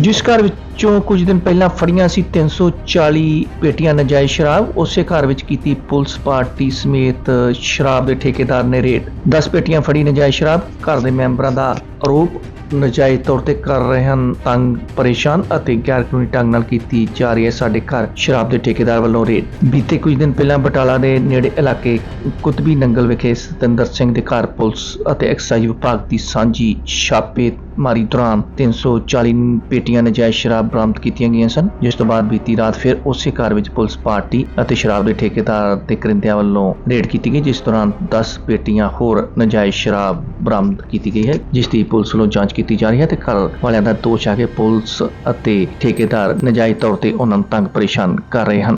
ਜਿਸ ਘਰ ਵਿੱਚੋਂ ਚੋਂ ਕੁਝ ਦਿਨ ਪਹਿਲਾਂ ਫੜੀਆਂ ਸੀ 340 ਪੇਟੀਆਂ ਨਜਾਇਜ਼ ਸ਼ਰਾਬ। ਉਸੇ ਘਰ ਵਿੱਚ ਕੀਤੀ ਪੁਲਿਸ ਪਾਰਟੀ ਸਮੇਤ ਸ਼ਰਾਬ ਦੇ ਠੇਕੇਦਾਰ ਨੇ ਰੇਡ। 10 ਪੇਟੀਆਂ ਫੜੀ ਨਜਾਇਜ਼ ਸ਼ਰਾਬ। ਘਰ ਦੇ ਮੈਂਬਰਾਂ ਦਾ ਆਰੋਪ, ਨਜਾਇਜ਼ ਤੌਰ ਤੇ ਕਰ ਰਹੇ ਹਨ ਤੰਗ, ਪਰੇਸ਼ਾਨ ਅਤੇ ਗੈਰ ਕਾਨੂੰਨੀ ਢੰਗ ਨਾਲ ਕੀਤੀ ਜਾ ਰਹੀ ਹੈ ਸਾਡੇ ਘਰ ਸ਼ਰਾਬ ਦੇ ਠੇਕੇਦਾਰ ਵੱਲੋਂ ਰੇਡ। ਬੀਤੇ ਕੁਝ ਦਿਨ ਪਹਿਲਾਂ ਬਟਾਲਾ ਦੇ ਨੇੜੇ ਇਲਾਕੇ ਕੁਤਬੀ ਨੰਗਲ ਵਿਖੇ ਸਤਿੰਦਰ ਸਿੰਘ ਦੇ ਘਰ ਪੁਲਿਸ ਅਤੇ ਐਕਸਾਈਜ਼ ਵਿਭਾਗ ਦੀ ਸਾਂਝੀ ਛਾਪੇ ਮਾਰੀ ਦੌਰਾਨ 340 ਪੇਟੀਆਂ ਨਜਾਇਜ਼ ਸ਼ਰਾਬ ਬਰਾਮਦ ਕੀਤੀਆਂ ਗਈਆਂ ਸਨ, ਜਿਸ ਤੋਂ ਬਾਅਦ ਬੀਤੀ ਰਾਤ ਫਿਰ ਉਸੇ ਕਾਰ ਵਿੱਚ ਪੁਲਿਸ ਪਾਰਟੀ ਅਤੇ ਸ਼ਰਾਬ ਦੇ ਠੇਕੇਦਾਰ ਤੇ ਕਰਿੰਦਿਆਂ ਵੱਲੋਂ ਰੇਡ ਕੀਤੀ ਗਈ, ਜਿਸ ਦੌਰਾਨ 10 ਪੇਟੀਆਂ ਹੋਰ ਨਜਾਇਜ਼ ਸ਼ਰਾਬ ਬਰਾਮਦ ਕੀਤੀ ਗਈ ਹੈ, ਜਿਸ ਦੀ ਪੁਲਿਸ ਵੱਲੋਂ ਜਾਂਚ ਕੀਤੀ ਜਾ ਰਹੀ ਹੈ ਤੇ ਘਰ ਵਾਲਿਆਂ ਦਾ ਦੋਸ਼ ਆ ਕੇ ਪੁਲਿਸ ਅਤੇ ਠੇਕੇਦਾਰ ਨਜਾਇਜ਼ ਤੌਰ ਤੇ ਉਹਨਾਂ ਨੂੰ ਤੰਗ ਪਰੇਸ਼ਾਨ ਕਰ ਰਹੇ ਹਨ।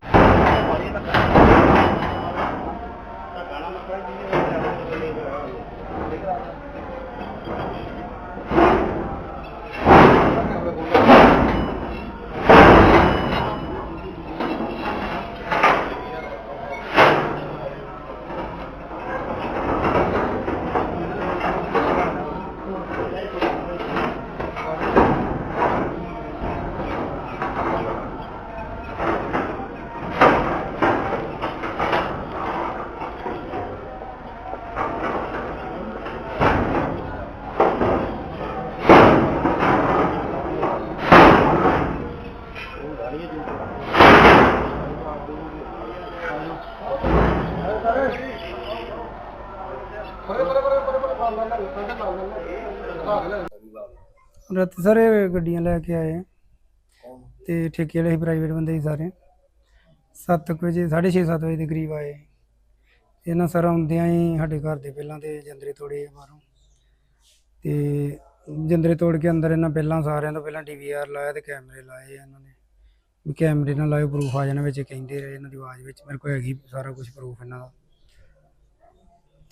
ਰਾਤੀ ਸਾਰੇ ਗੱਡੀਆਂ ਲੈ ਕੇ ਆਏ ਆ। ਤੇ ਠੇਕੇ ਵਾਲੇ ਸੀ ਪ੍ਰਾਈਵੇਟ ਬੰਦੇ ਸੀ ਸਾਰੇ 7 ਵਜੇ 6:30 7 ਵਜੇ ਦੇ ਕਰੀਬ ਆਏ ਇਹਨਾਂ ਸਰ ਆਉਂਦਿਆਂ ਹੀ ਸਾਡੇ ਘਰ ਦੇ ਪਹਿਲਾਂ ਤੇ ਜੰਦਰੇ ਤੋੜੇ ਆ ਬਾਹਰੋਂ ਤੇ ਜੰਦਰੇ ਤੋੜ ਕੇ ਅੰਦਰ ਇਹਨਾਂ ਪਹਿਲਾਂ ਸਾਰਿਆਂ ਤੋਂ ਪਹਿਲਾਂ ਡੀਵੀਆਰ ਲਾਇਆ ਤੇ ਕੈਮਰੇ ਲਾਏ ਆ ਇਹਨਾਂ ਨੇ ਵੀ ਕੈਮਰੇ ਨਾਲ ਲਾਇਓ ਪ੍ਰੂਫ ਆ ਜਾਣਾ ਵਿੱਚ ਕਹਿੰਦੇ ਰਹੇ ਇਹਨਾਂ ਦੀ ਆਵਾਜ਼ ਵਿੱਚ ਮੇਰੇ ਕੋਲ ਹੈਗੀ ਸਾਰਾ ਕੁਝ ਪ੍ਰੂਫ ਇਹਨਾਂ ਦਾ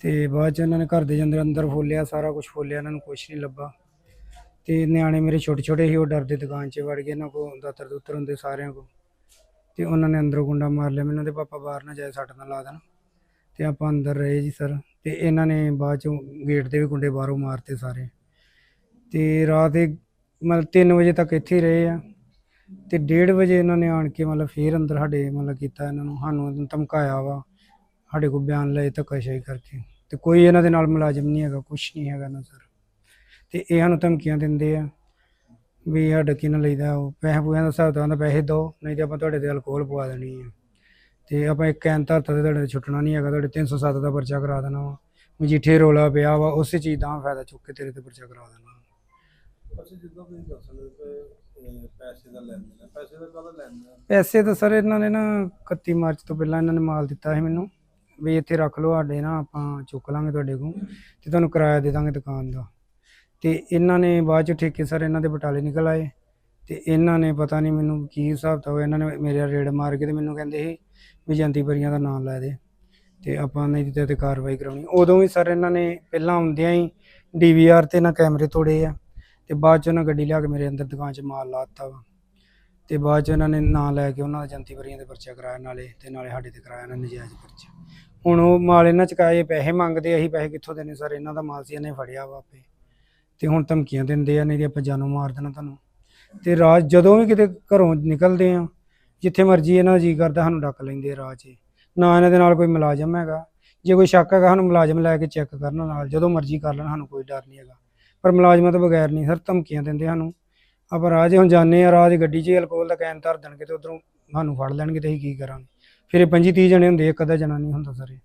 ਤੇ ਬਾਅਦ ਚ ਇਹਨਾਂ ਨੇ ਘਰ ਦੇ ਅੰਦਰ ਅੰਦਰ ਫੋਲਿਆ, ਸਾਰਾ ਕੁਝ ਫੋਲਿਆ, ਇਹਨਾਂ ਨੂੰ ਕੁਝ ਨਹੀਂ ਲੱਭਾ। ਤੇ ਨਿਆਣੇ ਮੇਰੇ ਛੋਟੇ ਛੋਟੇ ਸੀ, ਉਹ ਡਰਦੇ ਦੁਕਾਨ 'ਚ ਵੜ ਗਏ, ਇਹਨਾਂ ਕੋ ਦਾਤਰ ਦੁੱਤਰ ਹੁੰਦੇ ਸਾਰਿਆਂ ਕੋ ਤੇ ਉਹਨਾਂ ਨੇ ਅੰਦਰੋਂ ਗੁੰਡਾ ਮਾਰ ਲਿਆ, ਮੈਨੂੰ ਤੇ ਪਾਪਾ ਬਾਹਰ ਨਾ ਜਾਏ, ਸੱਟ ਨਾ ਲਾ ਦੇਣ। ਤੇ ਆਪਾਂ ਅੰਦਰ ਰਹੇ ਜੀ ਸਰ, ਤੇ ਇਹਨਾਂ ਨੇ ਬਾਅਦ ਚੋਂ ਗੇਟ ਦੇ ਵੀ ਗੁੰਡੇ ਬਾਹਰੋਂ ਮਾਰਤੇ ਸਾਰੇ। ਤੇ ਰਾਤ ਦੇ ਮਤਲਬ 3 ਵਜੇ ਤੱਕ ਇੱਥੇ ਹੀ ਰਹੇ ਆ। ਤੇ 1:30 ਵਜੇ ਇਹਨਾਂ ਨੇ ਆਣ ਕੇ ਮਤਲਬ ਫੇਰ ਅੰਦਰ ਸਾਡੇ ਮਤਲਬ ਕੀਤਾ ਇਹਨਾਂ ਨੂੰ, ਸਾਨੂੰ ਧਮਕਾਇਆ ਵਾ, ਸਾਡੇ ਕੋਲ ਬਿਆਨ ਲਏ ਧੱਕਾਸ਼ਾਹੀ ਕਰਕੇ। ਤੇ ਕੋਈ ਇਹਨਾਂ ਦੇ ਨਾਲ ਮੁਲਾਜ਼ਮ ਨਹੀਂ ਹੈਗਾ ਕੁਝ ਨਹੀਂ ਹੈਗਾ ਨਾ ਸਰ ਤੇ ਇਹ ਸਾਨੂੰ ਧਮਕੀਆਂ ਦਿੰਦੇ ਆ ਵੀ ਸਾਡਾ ਕੀ ਨਾ ਲਈਦਾ ਉਹ ਪੈਸੇ ਪੂਸਿਆਂ ਦਾ ਹਿਸਾਬ ਤਾਂ ਪੈਸੇ ਦਿਓ ਨਹੀਂ ਤੇ ਆਪਾਂ ਤੁਹਾਡੇ ਤੇ ਅਲਕੋਹਲ ਪਵਾ ਦੇਣੀ ਹੈ ਤੇ ਆਪਾਂ ਇੱਕ ਐਨ ਧਰਤ ਤੇ ਤੁਹਾਡੇ ਛੁੱਟਣਾ ਨਹੀਂ ਹੈਗਾ ਤੁਹਾਡੇ 307 ਦਾ ਪਰਚਾ ਕਰਾ ਦੇਣਾ ਵਾ ਮਜੀਠੇ ਰੋਲਾ ਪਿਆ ਵਾ ਉਸੇ ਚੀਜ਼ ਦਾ ਫਾਇਦਾ ਚੁੱਕ ਕੇ ਤੇਰੇ ਤੇ ਪਰਚਾ ਕਰਾ ਦੇਣਾ ਅੱਛਾ ਜਿੱਦਾਂ ਤੁਸੀਂ ਦੱਸ ਰਹੇ ਪੈਸੇ ਦਾ ਲੈਣ ਦੇਣ। ਪੈਸੇ ਦਾ ਕਾਹਦਾ ਲੈਣ ਦੇਣ? ਪੈਸੇ ਤਾਂ ਸਰ ਇਹਨਾਂ ਨੇ ਨਾ 31 ਮਾਰਚ ਤੋਂ ਪਹਿਲਾਂ ਇਹਨਾਂ ਨੇ ਮਾਲ ਦਿੱਤਾ ਸੀ ਮੈਨੂੰ ਵੀ ਇੱਥੇ ਰੱਖ ਲਓ ਸਾਡੇ ਨਾ ਆਪਾਂ ਚੁੱਕ ਲਾਂਗੇ ਤੁਹਾਡੇ ਕੋਲ ਤੇ ਤੁਹਾਨੂੰ ਕਿਰਾਇਆ ਦੇ ਦਾਂਗੇ ਦੁਕਾਨ ਦਾ। ਤੇ ਇਹਨਾਂ ਨੇ ਬਾਅਦ ਚ ਠੇਕੇ ਸਰ ਇਹਨਾਂ ਦੇ ਬਟਾਲੇ ਨਿਕਲ ਆਏ ਤੇ ਇਹਨਾਂ ਨੇ ਪਤਾ ਨਹੀਂ ਮੈਨੂੰ ਕੀ ਹਿਸਾਬ ਤਾਂ ਹੋਇਆ, ਇਹਨਾਂ ਨੇ ਮੇਰੇ ਰੇਡ ਮਾਰ ਕੇ ਤੇ ਮੈਨੂੰ ਕਹਿੰਦੇ ਸੀ ਵੀ ਜੰਤੀ ਪਰੀਆਂ ਦਾ ਨਾਮ ਲੈ ਦੇ ਤੇ ਆਪਾਂ ਨਹੀਂ ਦਿੱਤੇ ਤੇ ਕਾਰਵਾਈ ਕਰਾਉਣੀ। ਉਦੋਂ ਵੀ ਸਰ ਇਹਨਾਂ ਨੇ ਪਹਿਲਾਂ ਆਉਂਦਿਆਂ ਹੀ ਡੀਵੀਆਰ ਤੇ ਨਾ ਕੈਮਰੇ ਤੋੜੇ ਆ ਤੇ ਬਾਅਦ ਚ ਉਹਨਾਂ ਗੱਡੀ ਲਿਆ ਕੇ ਮੇਰੇ ਅੰਦਰ ਦੁਕਾਨ 'ਚ ਮਾਲ ਲਾਤਾ ਵਾ। ਤੇ ਬਾਅਦ ਚ ਇਹਨਾਂ ਨੇ ਨਾਂ ਲੈ ਕੇ ਉਹਨਾਂ ਦਾ ਜੰਤੀ ਵਰੀਆਂ ਦੇ ਪਰਚਾ ਕਰਾਇਆ ਨਾਲੇ ਤੇ ਨਾਲੇ ਸਾਡੇ ਤੇ ਕਰਾਇਆ ਇਹਨਾਂ ਨੇ ਨਜਾਇਜ਼ ਪਰਚਾ। ਹੁਣ ਉਹ ਮਾਲ ਇਹਨਾਂ ਚਕਾਏ ਪੈਸੇ ਮੰਗਦੇ ਆ, ਅਸੀਂ ਪੈਸੇ ਕਿੱਥੋਂ ਦੇਣੇ? ਸਰ ਇਹਨਾਂ ਦਾ ਮਾਲ ਸੀ ਇਹਨੇ ਫੜਿਆ ਵਾ ਆਪੇ। ਤੇ ਹੁਣ ਧਮਕੀਆਂ ਦਿੰਦੇ ਆ ਨਹੀਂ ਤੇ ਆਪਾਂ ਜਾਨੋਂ ਮਾਰ ਦੇਣਾ ਤੁਹਾਨੂੰ। ਤੇ ਰਾਜ ਜਦੋਂ ਵੀ ਕਿਤੇ ਘਰੋਂ ਨਿਕਲਦੇ ਆ ਜਿੱਥੇ ਮਰਜ਼ੀ ਇਹਨਾਂ ਦਾ ਜੀ ਕਰਦਾ ਸਾਨੂੰ ਡੱਕ ਲੈਂਦੇ ਆ ਰਾਹ 'ਚ ਨਾ ਇਹਨਾਂ ਦੇ ਨਾਲ ਕੋਈ ਮੁਲਾਜ਼ਮ ਹੈਗਾ। ਜੇ ਕੋਈ ਸ਼ੱਕ ਹੈਗਾ ਸਾਨੂੰ ਮੁਲਾਜ਼ਮ ਲੈ ਕੇ ਚੈੱਕ ਕਰਨ ਨਾਲ ਜਦੋਂ ਮਰਜ਼ੀ ਕਰ ਲੈਣ ਸਾਨੂੰ ਕੋਈ ਡਰ ਨਹੀਂ ਹੈਗਾ। ਪਰ ਮੁਲਾਜ਼ਮਾਂ ਤੋਂ ਬਗੈਰ ਨਹੀਂ ਸਰ ਧਮਕੀਆਂ ਦਿੰਦੇ ਸਾਨੂੰ। ਆਪਾਂ ਰਾਹ 'ਚ ਹੁਣ ਜਾਂਦੇ ਆ ਰਾਹ 'ਚ ਗੱਡੀ 'ਚ ਹੀ ਅਲਕੋਹਲ ਦਾ ਕੈਨ ਧਰ ਦੇਣਗੇ ਤੇ ਉਧਰੋਂ ਸਾਨੂੰ ਫੜ ਲੈਣਗੇ ਤੇ ਅਸੀਂ ਕੀ ਕਰਾਂਗੇ? ਫਿਰ ਇਹ 25 30 ਜਣੇ ਹੁੰਦੇ ਇੱਕ ਅੱਧਾ ਜਣਾ ਨਹੀਂ ਹੁੰਦਾ ਸਰ ਇਹ।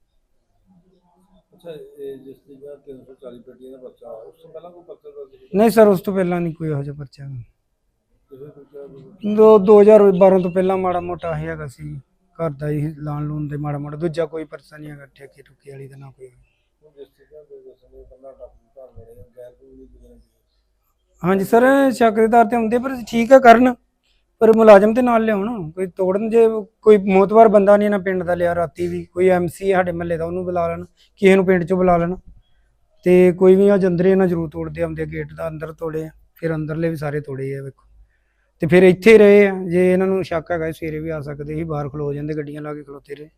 ਅੱਛਾ ਇਹ ਜਿਸ ਦੀ ਗੱਲ 340 ਪੇਟੀਆਂ ਦਾ ਬੱਚਾ ਉਸ ਤੋਂ ਪਹਿਲਾਂ ਕੋਈ ਪੱਤਰ ਦਾ ਸੀ ਨਹੀਂ ਸਰ ਉਸ ਤੋਂ ਪਹਿਲਾਂ ਨਹੀਂ ਕੋਈ ਇਹੋ ਜਿਹਾ ਪਰਚਾ। ਕਿਸੇ ਦੋ 2012 ਤੋਂ ਪਹਿਲਾਂ ਮਾੜਾ ਮੋਟਾ ਇਹ ਹੈਗਾ ਸੀ ਘਰ ਦਾ ਹੀ ਲਾਣ ਲੂਣ ਦੇ ਮਾੜਾ ਮੋਟਾ ਦੂਜਾ ਕੋਈ ਪਰਚਾ ਨਹੀਂ ਹੈਗਾ ਠੇਕੇ ਠੁਕੇ ਵਾਲੀ ਦਾ ਨਾ ਕੋਈ। ਜਿਸ ਦੀ ਗੱਲ ਦੇ ਦੱਸਣੇ ਪਹਿਲਾਂ ਟੱਪ ਘਰ ਮੇਰੇ ਗੈਰ ਕਾਨੂੰਨੀ ਕਿਤੇ ਹਾਂਜੀ ਸਰ ਸ਼ੱਕ ਦੇ ਆਧਾਰ ਤੇ ਹੁੰਦੇ ਪਰ ਠੀਕ ਆ ਕਰਨ। ਪਰ ਮੁਲਾਜ਼ਮ ਤੇ ਨਾਲ ਲਿਆਉਣ, ਕੋਈ ਤੋੜਨ ਜੇ ਕੋਈ ਮੋਤਵਾਰ ਬੰਦਾ ਨਹੀਂ ਨਾ ਪਿੰਡ ਦਾ ਲਿਆ, ਰਾਤੀ ਵੀ ਕੋਈ ਐਮਸੀ ਸਾਡੇ ਮਹੱਲੇ ਦਾ, ਉਹਨੂੰ ਬੁਲਾ ਲੈਣ, ਕਿਸੇ ਨੂੰ ਪਿੰਡ ਚੋਂ ਬੁਲਾ ਲੈਣ। ਤੇ ਕੋਈ ਵੀ ਆ ਜੰਦਰੇ ਨਾ ਜ਼ਰੂਰ ਤੋੜਦੇ ਆਉਂਦੇ ਗੇਟ ਦਾ, ਅੰਦਰ ਤੋੜੇ ਫਿਰ ਅੰਦਰਲੇ ਵੀ ਸਾਰੇ ਤੋੜੇ ਆ ਵੇਖੋ। ਤੇ ਫਿਰ ਇੱਥੇ ਰਹੇ ਆ, ਜੇ ਇਹਨਾਂ ਨੂੰ ਸ਼ੱਕ ਹੈਗਾ, ਸਵੇਰੇ ਵੀ ਆ ਸਕਦੇ ਸੀ, ਬਾਹਰ ਖਲੋ ਜਾਂਦੇ, ਗੱਡੀਆਂ ਲਾ ਕੇ ਖਲੋਤੇ ਰਹੇ।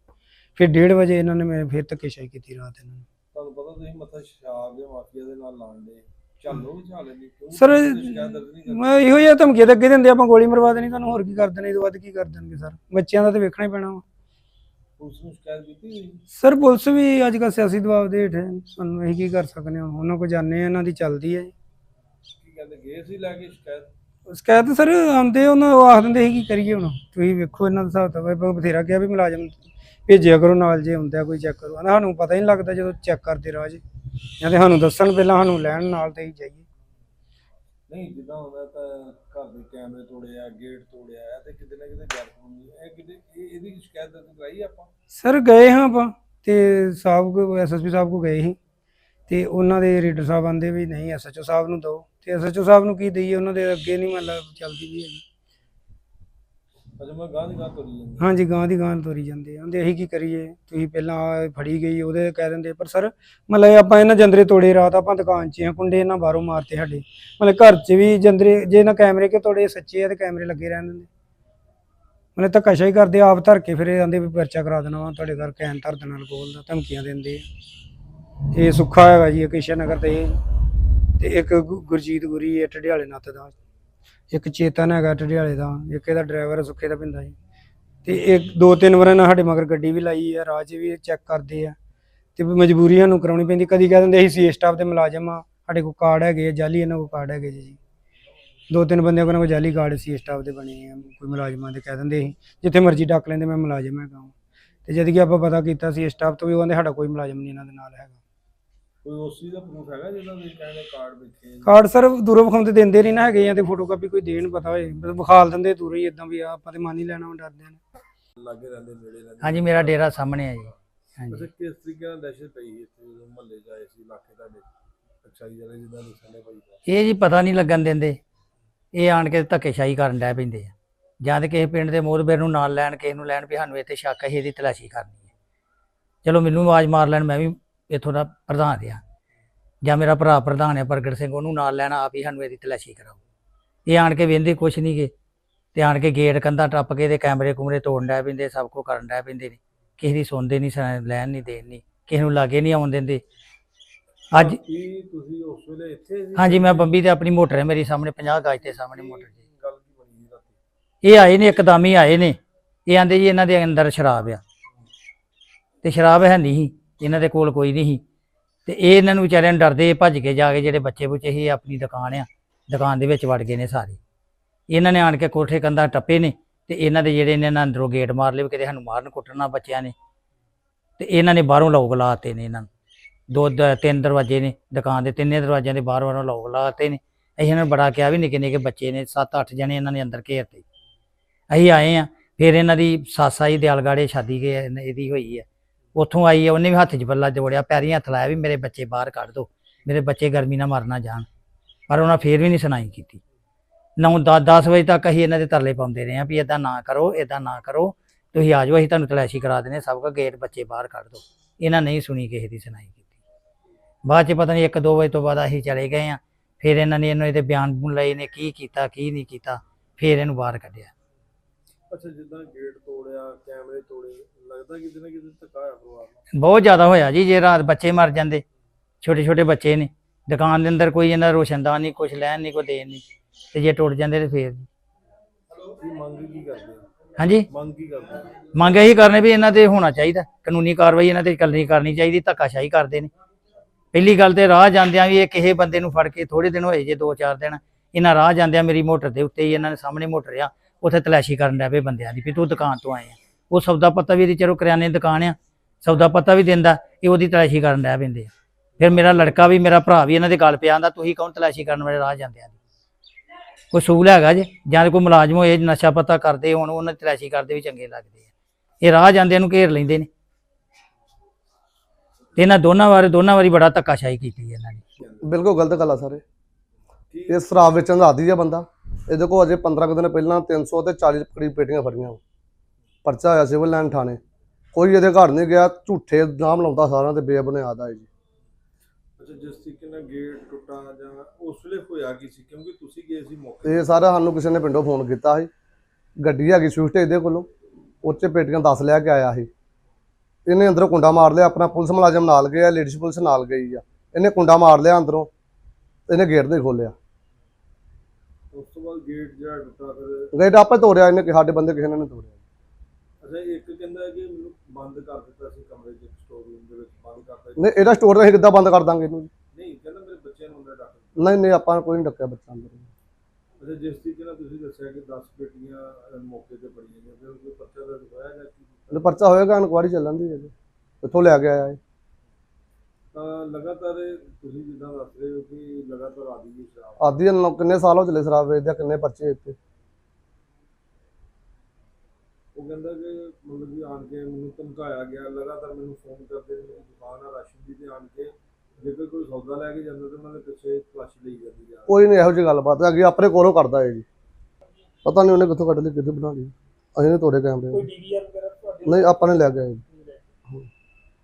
ਫਿਰ 1:30 ਵਜੇ ਇਹਨਾਂ ਨੇ ਮੇਰੇ ਫਿਰ ਧੱਕੇਸ਼ਾਹੀ ਕੀਤੀ ਰਾਤ ਇਹਨਾਂ ਨੂੰ। ਤੁਹਾਨੂੰ ਪਤਾ ਤੁਸੀਂ ਮੱਥਾ ਸ਼ਰਾਬ ਦੇ ਮਾਫੀਆ ਦੇ ਨਾਲ ਲਾਣ ਦੇ ਚੱਲੋ ਵਿਚਾਲੇ ਨਹੀਂ ਕਿਉਂ? Sir, ਤੁਸੀਂ ਸ਼ਿਕਾਇਤ ਦਰਜ ਨਹੀਂ ਕਰਦੇ ਮੈਂ ਇਹੋ ਜਿਹਾ ਧਮਕੀਆਂ ਤਾਂ ਅੱਗੇ ਦਿੰਦੇ ਆਪਾਂ ਗੋਲੀ ਮਰਵਾ ਦੇਣੀ ਤੁਹਾਨੂੰ ਹੋਰ ਕੀ ਕਰ ਦੇਣੀ ਇਹ ਤੋਂ ਵੱਧ ਕੀ ਕਰ ਦੇਣਗੇ ਸਰ? ਬੱਚਿਆਂ ਦਾ ਤਾਂ ਵੇਖਣਾ ਹੀ ਪੈਣਾ ਵਾ। ਪੁਲਿਸ ਨੂੰ ਸ਼ਿਕਾਇਤ ਕੀਤੀ ਹੋਈ? ਸਰ ਪੁਲਿਸ ਵੀ ਅੱਜ ਕੱਲ੍ਹ ਸਿਆਸੀ ਦਬਾਅ ਦੇ ਹੇਠ ਹੈ। ਸਾਨੂੰ ਅਸੀਂ ਕੀ ਕਰ ਸਕਦੇ ਹਾਂ ਉਹਨਾਂ ਕੋਲ ਜਾਣੇ ਇਹਨਾਂ ਦੀ ਚੱਲਦੀ ਹੈ ਕੀ ਕਹਿੰਦੇ ਗਏ ਸੀ ਲੈ ਕੇ ਸ਼ਿਕਾਇਤ? ਸ਼ਿਕਾਇਤ ਸਰ ਆਉਂਦੇ ਉਹਨਾਂ ਉਹ ਆਖ ਦਿੰਦੇ ਸੀ ਕੀ ਕਰੀਏ ਹੁਣ? ਤੁਸੀਂ ਵੇਖੋ ਇਹਨਾਂ ਦਾ ਹਿਸਾਬ ਤਾਂ ਆਪਾਂ ਬਥੇਰਾ ਕਿਹਾ ਵੀ ਮੁਲਾਜ਼ਮ ਭੇਜਿਆ ਕਰੋ ਨਾਲ ਜੇ ਹੁੰਦਾ ਕੋਈ ਚੈੱਕ ਕਰੋ। ਸਾਨੂੰ ਪਤਾ ਹੀ ਨਹੀਂ ਲੱਗਦਾ ਜਦੋਂ ਚੈੱਕ ਕਰਦੇ ਰਾਹ 'ਚ। ਜਾਂ ਤੇ ਸਾਨੂੰ ਦੱਸਣ ਪਹਿਲਾਂ ਸਾਨੂੰ ਲੈਣ ਨਾਲ ਤੇ ਹੀ ਜਾਈਏ। ਨਹੀਂ ਜਿੱਦਾਂ ਹੁੰਦਾ ਤਾਂ ਘਰ ਦੇ ਕੈਮਰੇ ਤੋੜੇ ਆ ਗੇਟ ਤੋੜਿਆ ਆ ਤੇ ਕਿਤੇ ਨਾ ਕਿਤੇ ਗੈਰ ਕਾਨੂੰਨੀ ਇਹ ਕਿਤੇ ਇਹ- ਇਹਦੀ ਸ਼ਿਕਾਇਤ ਦਰਜ ਕਰਾਈ ਆਪਾਂ? ਸਰ ਗਏ ਹਾਂ ਆਪਾਂ ਤੇ ਸਾਹਿਬ ਕੋ ਐਸਐਸਪੀ ਸਾਹਿਬ ਕੋ ਗਏ ਸੀ। ਤੇ ਉਹਨਾਂ ਦੇ ਰੀਡਰ ਸਾਹਿਬ ਆਂਦੇ ਵੀ ਨਹੀਂ ਐਸਐਚਓ ਸਾਹਿਬ ਨੂੰ ਦਿਓ। ਤੇ ਐਸਐਚਓ ਸਾਹਿਬ ਨੂੰ ਕੀ ਦਈਏ? ਉਹਨਾਂ ਦੇ ਅੱਗੇ ਨਹੀਂ ਮਤਲਬ ਚੱਲਦੀ ਵੀ ਹੈਗੀ। ਅਜੇ ਮੈਂ ਗਾਂ ਦੀ ਗਾਂ ਤੋਰੀ ਜਾਂਦੀ। ਹਾਂਜੀ ਗਾਂ ਦੀ ਗਾਂ ਤੋਰੀ ਜਾਂਦੇ ਆ। ਕਹਿੰਦੇ ਅਸੀਂ ਕੀ ਕਰੀਏ? ਤੁਸੀਂ ਪਹਿਲਾਂ ਆਹ ਫੜੀ ਗਈ, ਉਹਦੇ ਕਹਿ ਦਿੰਦੇ, ਪਰ ਸਰ, ਮਤਲਬ ਆਪਾਂ ਇਹਨਾਂ ਜੰਦਰੇ ਤੋੜੇ, ਰਾਤ ਆਪਾਂ ਦੁਕਾਨ 'ਚ ਆ, ਕੁੰਡੇ ਇਹਨਾਂ ਬਾਹਰੋਂ ਮਾਰਤੇ ਸਾਡੇ। ਮਤਲਬ ਘਰ 'ਚ ਵੀ ਜੰਦਰੇ, ਜੇ ਇਹਨਾਂ ਕੈਮਰੇ ਕਿ ਤੋੜੇ, ਸੱਚੇ ਆ ਤੇ ਕੈਮਰੇ ਲੱਗੇ ਰਹਿਣ ਦਿੰਦੇ। ਮਤਲਬ ਧੱਕਾਸ਼ਾਹੀ ਕਰਦੇ, ਆਪ ਧਰ ਕੇ ਫਿਰ ਇਹ ਆਂਦੇ ਵੀ ਪਰਚਾ ਕਰਾ ਦੇਣਾ ਵਾ, ਤੁਹਾਡੇ ਘਰ ਕੈਨ ਧਰ ਦੇਣਾ ਅਲਕੋਹਲ ਦਾ, ਧਮਕੀਆਂ ਦਿੰਦੇ ਆ। ਇਹ ਸੁੱਖਾ ਹੈਗਾ ਜੀ, ਇਹ ਕਿਸ਼ਨ ਨਗਰ ਤੇ। ਇਹ। ਤੇ ਇੱਕ ਗੁ- ਗੁਰਜੀਤ ਗੁਰੀ ਹੈ ਟਡਿਆਲੇ ਨੱਤ ਦਾ। ਇੱਕ ਚੇਤਨ ਹੈਗਾ ਟਡਿਆਲੇ ਦਾ, ਇੱਕ ਇਹਦਾ ਡਰਾਈਵਰ ਸੁੱਖੇ ਦਾ ਪਿੰਦਾ ਜੀ। ਤੇ ਇੱਕ, ਦੋ, ਤਿੰਨ ਵਾਰ ਇਹਨਾਂ ਸਾਡੇ ਮਗਰ ਗੱਡੀ ਵੀ ਲਾਈ ਆ, ਰਾਹ 'ਚ ਵੀ ਚੈੱਕ ਕਰਦੇ ਆ। ਤੇ ਵੀ ਮਜਬੂਰੀਆਂ ਨੂੰ ਕਰਾਉਣੀ ਪੈਂਦੀ, ਕਦੀ ਕਹਿ ਦਿੰਦੇ ਅਸੀਂ ਸੀ ਸਟਾਫ ਦੇ ਮੁਲਾਜ਼ਮ ਆ, ਸਾਡੇ ਕੋਲ ਕਾਰਡ ਹੈਗੇ ਆ, ਜਾਲੀ ਇਹਨਾਂ ਕੋਲ ਕਾਰਡ ਹੈਗੇ ਜੀ ਦੋ, ਤਿੰਨ ਬੰਦਿਆਂ ਕੋਲ ਜਾਲੀ ਕਾਰਡ ਸੀ ਸਟਾਫ ਦੇ ਬਣੇ ਆ, ਕੋਈ ਮੁਲਾਜ਼ਮਾਂ ਦੇ ਕਹਿ ਦਿੰਦੇ ਸੀ। ਜਿੱਥੇ ਮਰਜ਼ੀ ਡੱਕ ਲੈਂਦੇ, ਮੈਂ ਮੁਲਾਜ਼ਮ ਹੈਗਾ ਵਾਂ। ਤੇ ਜਦ ਕਿ ਆਪਾਂ ਪਤਾ ਕੀਤਾ ਸੀ ਸਟਾਫ ਤੋਂ ਵੀ ਉਹ ਕਹਿੰਦੇ ਸਾਡਾ ਕੋਈ ਮੁਲਾਜ਼ਮ ਨਹੀਂ ਇਹਨਾਂ ਦੇ ਨਾਲ ਹੈਗਾ। ਕੋਈ ਉਸ ਚੀਜ਼ ਦਾ ਪ੍ਰੂਫ ਹੈਗਾ ਜਿਹਦਾ ਤੁਸੀਂ ਕਹਿੰਦੇ ਕਾਰਡ ਵੇਖੇ? ਕਾਰਡ ਸਰ ਦੂਰੋਂ ਵਿਖਾਉਂਦੇ ਦਿੰਦੇ ਨਹੀਂ ਨਾ ਹੈਗੇ ਜਾਂ ਤੇ ਫੋਟੋਕਾਪੀ ਕੋਈ ਦੇਣ ਪਤਾ ਹੋਏ। ਬਸ ਵਿਖਾਲ ਦਿੰਦੇ ਦੂਰੋਂ ਹੀ ਇਦਾਂ ਵੀ ਆ ਆਪਾਂ ਤੇ ਮੰਨ ਹੀ ਲੈਣਾ ਡਰਦੇ ਨੇ। ਲਾਗੇ ਰਹਿੰਦੇ ਨੇੜੇ ਰਹਿੰਦੇ। ਹਾਂਜੀ ਮੇਰਾ ਡੇਰਾ ਸਾਹਮਣੇ ਹੈ ਜੀ। ਅੱਛਾ ਹਾਂਜੀ ਕਿਸ ਤਰੀਕੇ ਨਾਲ ਦਹਿਸ਼ਤ ਪਈ ਸੀ ਇੱਥੇ ਜਦੋਂ ਮਹੱਲੇ ਜਾਏ ਸੀ ਇਲਾਕੇ ਤੁਹਾਡੇ? ਅੱਛਾ ਜੀ ਜਿਹੜੇ ਜਿੱਦਾਂ ਦੱਸਣ ਦੇ ਭਾਈ ਸਾਹਿਬ। ਇਹ ਜੀ ਪਤਾ ਨਹੀਂ ਲੱਗਣ ਦਿੰਦੇ। ਇਹ ਆਣ ਕੇ ਧੱਕੇਸ਼ਾਹੀ ਕਰਨ ਡੈ ਪੈਂਦੇ ਆ। ਜਾਂ ਤੇ ਕਿਸੇ ਪਿੰਡ ਦੇ ਮੋਹਰਬੇਰ ਨੂੰ ਨਾਲ ਲੈਣ ਕਿਸੇ ਨੂੰ ਲੈਣ ਵੀ ਸਾਨੂੰ ਇੱਥੇ ਸ਼ੱਕ ਹੈ ਇਹਦੀ ਤਲਾਸ਼ੀ ਕਰਨੀ ਹੈ ਚਲੋ ਮੈਨੂੰ ਆਵਾਜ਼ ਮਾਰ ਲੈਣ ਮੈਂ ਵੀ ਇੱਥੋਂ ਦਾ ਪ੍ਰਧਾਨ ਆ। ਜਾਂ ਮੇਰਾ ਭਰਾ ਪ੍ਰਧਾਨ ਹੈ ਪ੍ਰਗਟ ਸਿੰਘ ਉਹਨੂੰ ਨਾਲ ਲੈਣਾ ਆਪ ਹੀ ਸਾਨੂੰ ਇਹਦੀ ਤਲਾਸ਼ੀ ਕਰਾਓ। ਇਹ ਆਣ ਕੇ ਵੇਂਦੇ ਕੁਛ ਨਹੀਂ ਗੇ। ਤੇ ਆਣ ਕੇ ਗੇਟ ਕੰਧਾਂ ਟੱਪ ਕੇ ਤੇ ਕੈਮਰੇ ਕੁਮਰੇ ਤੋੜਨ ਡੈ ਪੈਂਦੇ ਸਭ ਕੁਝ ਕਰਨ ਡੈ ਪੈਂਦੇ ਨੇ। ਕਿਸੇ ਦੀ ਸੁਣਦੇ ਨਹੀਂ ਲੈਣ ਨਹੀਂ ਦੇਣ ਨਹੀਂ ਕਿਸੇ ਨੂੰ ਲਾਗੇ ਨਹੀਂ ਆਉਣ ਦਿੰਦੇ। ਅੱਜ ਕੀ ਤੁਸੀਂ ਉਸ ਵੇਲੇ ਇੱਥੇ ਸੀ? ਹਾਂਜੀ ਮੈਂ ਬੰਬੀ ਤੇ ਆਪਣੀ ਮੋਟਰ ਹੈ ਮੇਰੀ ਸਾਹਮਣੇ 50 ਗਜ ਦੇ ਸਾਹਮਣੇ ਮੋਟਰ ਜੀ। ਗੱਲ ਕੀ ਬਣੀ ਸੀ ਰਾਤੀ? ਇਹ ਆਏ ਨੇ ਇੱਕਦਮ ਹੀ ਆਏ ਨੇ। ਇਹ ਆਂਦੇ ਜੀ ਇਹਨਾਂ ਦੇ ਅੰਦਰ ਸ਼ਰਾਬ ਆ। ਤੇ ਸ਼ਰਾਬ ਹੈ ਨਹੀਂ ਇਹਨਾਂ ਦੇ ਕੋਲ ਕੋਈ ਨਹੀਂ ਸੀ। ਤੇ ਇਹ ਇਹਨਾਂ ਨੂੰ ਵਿਚਾਰਿਆਂ ਨੂੰ ਡਰਦੇ ਭੱਜ ਕੇ ਜਾ ਕੇ ਜਿਹੜੇ ਬੱਚੇ ਬੁੱਚੇ ਸੀ ਆਪਣੀ ਦੁਕਾਨ ਆ, ਦੁਕਾਨ ਦੇ ਵਿੱਚ ਵੜ ਗਏ ਨੇ ਸਾਰੇ। ਇਹਨਾਂ ਨੇ ਆਣ ਕੇ ਕੋਠੇ ਕੰਧਾਂ ਟੱਪੇ ਨੇ ਤੇ ਇਹਨਾਂ ਦੇ ਜਿਹੜੇ ਇਹਨਾਂ ਨੇ ਅੰਦਰੋਂ ਗੇਟ ਮਾਰ ਲਏ ਕਿਤੇ ਸਾਨੂੰ ਮਾਰਨ ਕੁੱਟਣਾ ਬੱਚਿਆਂ ਨੇ। ਤੇ ਇਹਨਾਂ ਨੇ ਬਾਹਰੋਂ ਲੋਕ ਲਾਤੇ ਨੇ ਇਹਨਾਂ ਨੂੰ। ਦੋ ਦ- ਤਿੰਨ ਦਰਵਾਜ਼ੇ ਨੇ ਦੁਕਾਨ ਦੇ, ਤਿੰਨੇ ਦਰਵਾਜ਼ਿਆਂ ਦੇ ਬਾਹਰ ਬਾਹਰੋਂ ਲੋਕ ਲਾਤੇ ਨੇ। ਅਸੀਂ ਇਹਨਾਂ ਨੂੰ ਬੜਾ ਕਿਹਾ ਵੀ ਨਿੱਕੇ ਨਿੱਕੇ ਬੱਚੇ ਨੇ 7-8 ਜਣੇ ਇਹਨਾਂ ਨੇ ਅੰਦਰ ਘੇਰਤੇ। ਅਸੀਂ ਆਏ ਆ, ਫਿਰ ਇਹਨਾਂ ਦੀ ਸੱਸ ਆਈ ਦਿਆਲਗਾੜੇ ਸ਼ਾਦੀ ਕੇ ਇਹਦੀ ਹੋਈ ਹੈ ਉੱਥੋਂ ਆਈ ਹੈ ਉਹਨੇ ਵੀ ਹੱਥ 'ਚ ਬੱਲਾ ਜੋੜਿਆ, ਪੈਰੀਂ ਹੱਥ ਲਾਇਆ ਵੀ ਮੇਰੇ ਬੱਚੇ ਬਾਹਰ ਕੱਢ ਦਿਓ ਮੇਰੇ ਬੱਚੇ ਗਰਮੀ ਨਾਲ ਮਰ ਨਾ ਜਾਣ। ਪਰ ਉਹਨਾਂ ਫੇਰ ਵੀ ਨਹੀਂ ਸੁਣਾਈ ਕੀਤੀ। 9 10 ਵਜੇ ਤੱਕ ਅਸੀਂ ਇਹਨਾਂ ਦੇ ਤਰਲੇ ਪਾਉਂਦੇ ਰਹੇ ਆ ਵੀ ਇਦਾਂ ਨਾ ਕਰੋ ਇਦਾਂ ਨਾ ਕਰੋ। ਤੁਸੀਂ ਆ ਜਾਓ, ਅਸੀਂ ਤੁਹਾਨੂੰ ਤਲਾਸ਼ੀ ਕਰਾ ਦਿੰਦੇ ਸਭ ਕਾ ਗੇਟ ਬੱਚੇ ਬਾਹਰ ਕੱਢ ਦਿਓ ਇਹਨਾਂ ਨਹੀਂ ਸੁਣੀ ਕਿਸੇ ਦੀ ਸੁਣਾਈ ਕੀਤੀ। ਬਾਅਦ ਚ ਪਤਾ ਨਹੀਂ 1-2 ਵਜੇ ਤੋਂ ਬਾਅਦ ਅਸੀਂ ਚਲੇ ਗਏ ਆ ਫਿਰ ਇਹਨਾਂ ਨੇ ਇਹਨੂੰ ਇਹਦੇ ਬਿਆਨ ਲਏ ਨੇ ਕੀ ਕੀਤਾ, ਕੀ ਨਹੀਂ ਕੀਤਾ, ਫਿਰ ਇਹਨੂੰ ਬਾਹਰ ਕੱਢਿਆ। ਅੱਛਾ, ਜਿੱਦਾਂ ਗੇਟ ਤੋੜਿਆ, ਕੈਮਰੇ ਤੋੜੇ ਲੱਗਦਾ ਕਿਤੇ ਨਾ ਕਿਤੇ ਧੱਕਾ ਹੋਇਆ ਪਰਿਵਾਰ ਨੂੰ ਬਹੁਤ ਜ਼ਿਆਦਾ ਹੋਇਆ ਜੀ ਜੇ ਰਾਤ ਬੱਚੇ ਮਰ ਜਾਂਦੇ ਛੋਟੇ ਛੋਟੇ ਬੱਚੇ ਨੇ ਦੁਕਾਨ ਦੇ ਅੰਦਰ ਕੋਈ ਇਹਨਾਂ ਰੋਸ਼ਨਦਾਨ ਨਹੀਂ ਕੁਝ ਲੈਣ ਨਹੀਂ ਕੋਈ ਦੇਣ ਨਹੀਂ ਤੇ ਜੇ ਟੁੱਟ ਜਾਂਦੇ ਤੇ ਫੇਰ। ਮੰਗ ਕੀ ਕਰਦੇ ਆ ਹਾਂਜੀ? ਮੰਗ ਕੀ ਕਰਦੇ ਮੰਗ ਇਹੀ ਕਰਨੇ ਵੀ ਇਹਨਾਂ ਤੇ ਹੋਣਾ ਚਾਹੀਦਾ ਕਾਨੂੰਨੀ ਕਾਰਵਾਈ ਇਹਨਾਂ ਤੇ ਕਰਨੀ ਕਰਨੀ ਚਾਹੀਦੀ ਧੱਕਾਸ਼ਾਹੀ ਕਰਦੇ ਨੇ। ਪਹਿਲੀ ਗੱਲ ਤੇ ਰਾਹ ਜਾਂਦਿਆਂ ਵੀ ਇਹ ਕਿਸੇ ਬੰਦੇ ਨੂੰ ਫੜ ਕੇ ਥੋੜੇ ਦਿਨ ਹੋਏ ਜੇ 2-4 ਦਿਨ ਇਹਨਾਂ ਰਾਹ ਜਾਂਦਿਆਂ ਮੇਰੀ ਮੋਟਰ ਦੇ ਉੱਤੇ ਹੀ ਇਹਨਾਂ ਨੇ ਸਾਹਮਣੇ ਮੋਟਰ ਆ ਉੱਥੇ ਤਲਾਸ਼ੀ ਕਰਨ ਲੱਗ ਪਏ ਬੰਦਿਆਂ ਦੀ ਵੀ ਤੂੰ ਦੁਕਾਨ ਤੋਂ ਆਏ ਆ ਉਹ ਸੌਦਾ ਪਤਾ ਵੀ ਇਹਦੀ ਚਲੋ ਕਰਿਆਨੇ ਦੀ ਦੁਕਾਨ ਆ, ਸੌਦਾ ਪੱਤਾ ਵੀ ਦਿੰਦਾ, ਇਹ ਉਹਦੀ ਤਲਾਸ਼ੀ ਕਰਨ ਲੱਗ ਪੈਂਦੇ ਆ। ਫਿਰ ਮੇਰਾ ਲੜਕਾ ਵੀ, ਮੇਰਾ ਭਰਾ ਵੀ ਇਹਨਾਂ ਦੇ ਗੱਲ ਪਿਆ ਆਂਦਾ, ਤੁਸੀਂ ਕੌਣ ਤਲਾਸ਼ੀ ਕਰਨ ਵਾਲੇ ਰਾਹ ਜਾਂਦਿਆਂ ਦੀ ਕੋਈ ਸੂਲ ਹੈਗਾ ਜੇ, ਜਾਂ ਕੋਈ ਮੁਲਾਜ਼ਮ ਹੋਏ, ਨਸ਼ਾ ਪਤਾ ਕਰਦੇ ਹੋਣ, ਉਹਨਾਂ ਦੀ ਤਲਾਸ਼ੀ ਕਰਦੇ ਵੀ ਚੰਗੇ ਲੱਗਦੇ ਆ। ਇਹ ਰਾਹ ਜਾਂਦਿਆਂ ਨੂੰ ਘੇਰ ਲੈਂਦੇ ਨੇ। ਤੇ ਇਹਨਾਂ ਦੋਨਾਂ ਵਾਰੇ, ਦੋਨਾਂ ਵਾਰੀ ਬੜਾ ਧੱਕਾਸ਼ਾਹੀ ਕੀਤੀ ਇਹਨਾਂ ਨੇ। ਬਿਲਕੁਲ ਗਲਤ ਗੱਲ ਆ ਸਰ ਇਹ। ਸ਼ਰਾਬ ਵੇਚਣ ਦਾ ਆਦੀ ਆ ਬੰਦਾ। ਇਹਦੇ ਕੋਲ ਅਜੇ 15 ਕੁ ਦਿਨ ਪਹਿਲਾਂ 300 ਤੇ 40 ਕਰੀਬ ਪੇਟੀਆਂ ਫੜੀਆਂ। ਪਰਚਾ ਹੋਇਆ ਸਿਵਲ ਲਾਈਨ ਥਾਣੇ। ਕੋਈ ਇਹਦੇ ਘਰ ਨਹੀਂ ਗਿਆ ਝੂਠੇ ਨਾਮ ਲਾਉਂਦਾ ਸਾਰਿਆਂ ਤੇ ਬੇਬੁਨਿਆਦ ਆ ਜੀ। ਅੱਛਾ ਜਿਸ ਤਰੀਕੇ ਨਾਲ ਗੇਟ ਟੁੱਟਾ ਜਾਂ ਉਸ ਵੇਲੇ ਹੋਇਆ ਕੀ ਸੀ ਕਿਉਂਕਿ ਤੁਸੀਂ ਗਏ ਸੀ ਮੌਕੇ ਇਹ ਸਾਰਾ ਸਾਨੂੰ ਕਿਸੇ ਨੇ ਪਿੰਡੋਂ ਫੋਨ ਕੀਤਾ ਸੀ। ਗੱਡੀ ਹੈਗੀ ਸਵਿਫਟ ਇਹਦੇ ਕੋਲੋਂ। ਉਹ 'ਚ ਪੇਟੀਆਂ 10 ਲਿਆ ਕੇ ਆਇਆ ਸੀ। ਇਹਨੇ ਅੰਦਰੋਂ ਕੁੰਡਾ ਮਾਰ ਲਿਆ ਆਪਣਾ ਪੁਲਿਸ ਮੁਲਾਜ਼ਮ ਨਾਲ ਗਿਆ ਲੇਡੀਜ਼ ਪੁਲਿਸ ਨਾਲ ਗਈ ਆ। ਇਹਨੇ ਕੁੰਡਾ ਮਾਰ ਲਿਆ ਅੰਦਰੋਂ ਇਹਨੇ ਗੇਟ ਦੇ ਖੋਲਿਆ ਉਸ ਤੋਂ ਬਾਅਦ ਗੇਟ ਜਿਹੜਾ ਟੁੱਟਾ ਫਿਰ ਗੇਟ ਆਪੇ ਤੋੜਿਆ ਇਹਨੇ ਕਿ ਸਾਡੇ ਬੰਦੇ ਕਿਸੇ ਨੇ ਨਹੀਂ ਤੋੜਿਆ। ਅੱਛਾ ਇੱਕ ਕਹਿੰਦਾ ਕਿ ਮੈਨੂੰ ਬੰਦ ਕਰ ਦਿੱਤਾ ਸੀ ਕਮਰੇ 'ਚ ਸਟੋਰ ਰੂਮ ਦੇ ਵਿੱਚ ਬੰਦ ਕਰਤਾ ਸੀ। ਨਹੀਂ ਇਹਦਾ ਸਟੋਰ ਅਸੀਂ ਕਿੱਦਾਂ ਬੰਦ ਕਰ ਦਾਂਗੇ ਇਹਨੂੰ ਨਹੀਂ ਕਹਿੰਦਾ ਮੇਰੇ ਬੱਚਿਆਂ ਨੂੰ ਅੰਦਰ ਡੱਕ ਨਹੀਂ ਨਹੀਂ ਆਪਾਂ ਕੋਈ ਨਹੀਂ ਡੱਕਿਆ ਬੱਚਾ ਅੰਦਰ। ਅੱਛਾ ਜਿਸ ਤਰੀਕੇ ਨਾਲ ਤੁਸੀਂ ਦੱਸਿਆ ਕਿ 10 ਪੇਟੀਆਂ ਅਹ, ਮੌਕੇ ਤੇ ਪੜੀਆਂ ਨੇ ਫਿਰ ਕੋਈ ਪਰਚਾ ਦਰਜ ਹੋਇਆ ਜਾਂ ਕੀ ਜੇ ਪਰਚਾ ਹੋਏਗਾ ਇਨਕੁਆਰੀ ਚੱਲਣ ਦੀ ਹੈ ਜੀ। ਕਿੱਥੋਂ ਲੈ ਕੇ ਆਇਆ ਇਹ। ਤਾਂ ਲਗਾਤਾਰ ਇਹ ਤੁਸੀਂ ਜਿੱਦਾਂ ਦੱਸ ਰਹੇ ਹੋ ਕਿ ਲਗਾਤਾਰ ਆਦੀ ਦੀ ਸ਼ਰਾਬ ਆਦੀ ਨੂੰ ਕਿੰਨੇ ਸਾਲ ਹੋ ਚਲੇ ਸ਼ਰਾਬ ਵੇਚਦੇ ਆ, ਕਿੰਨੇ ਪਰਚੇ ਇੱਥੇ ਉਹ ਕਹਿੰਦਾ ਕਿ ਮਤਲਬ ਕਿ ਆਣ ਕੇ ਮੈਨੂੰ ਧਮਕਾਇਆ ਗਿਆ ਲਗਾਤਾਰ ਮੈਨੂੰ ਫੋਨ ਕਰਦੇ ਨੇ ਮੇਰੀ ਦੁਕਾਨ ਆ ਰਾਸ਼ਨ ਦੀ ਤੇ ਆਣ ਕੇ ਜੇਕਰ ਕੋਈ ਸੌਦਾ ਲੈ ਕੇ ਜਾਂਦਾ ਤੇ ਉਹਨਾਂ ਦੇ ਪਿੱਛੇ ਤਲਾਸ਼ ਲਈ ਜਾਂਦੀ ਆ। ਕੋਈ ਨਹੀਂ ਇਹੋ ਜਿਹੀ ਗੱਲਬਾਤ ਹੈਗੀ ਆਪਣੇ ਕੋਲੋਂ ਕਰਦਾ ਹੈ ਜੀ। ਪਤਾ ਨਹੀਂ ਉਹਨੇ ਕਿੱਥੋਂ ਕੱਢ ਲਈ ਕਿੱਥੇ ਬਣਾ ਲਈ। ਅਸੀਂ ਨੇ ਤੋੜੇ ਕੈਮਰੇ। ਡੀਵੀਆਰ ਵਗੈਰਾ ਤੁਹਾਡੇ ਨਹੀਂ ਆਪਾਂ ਨੇ ਲੈ ਗਏ ਜੀ।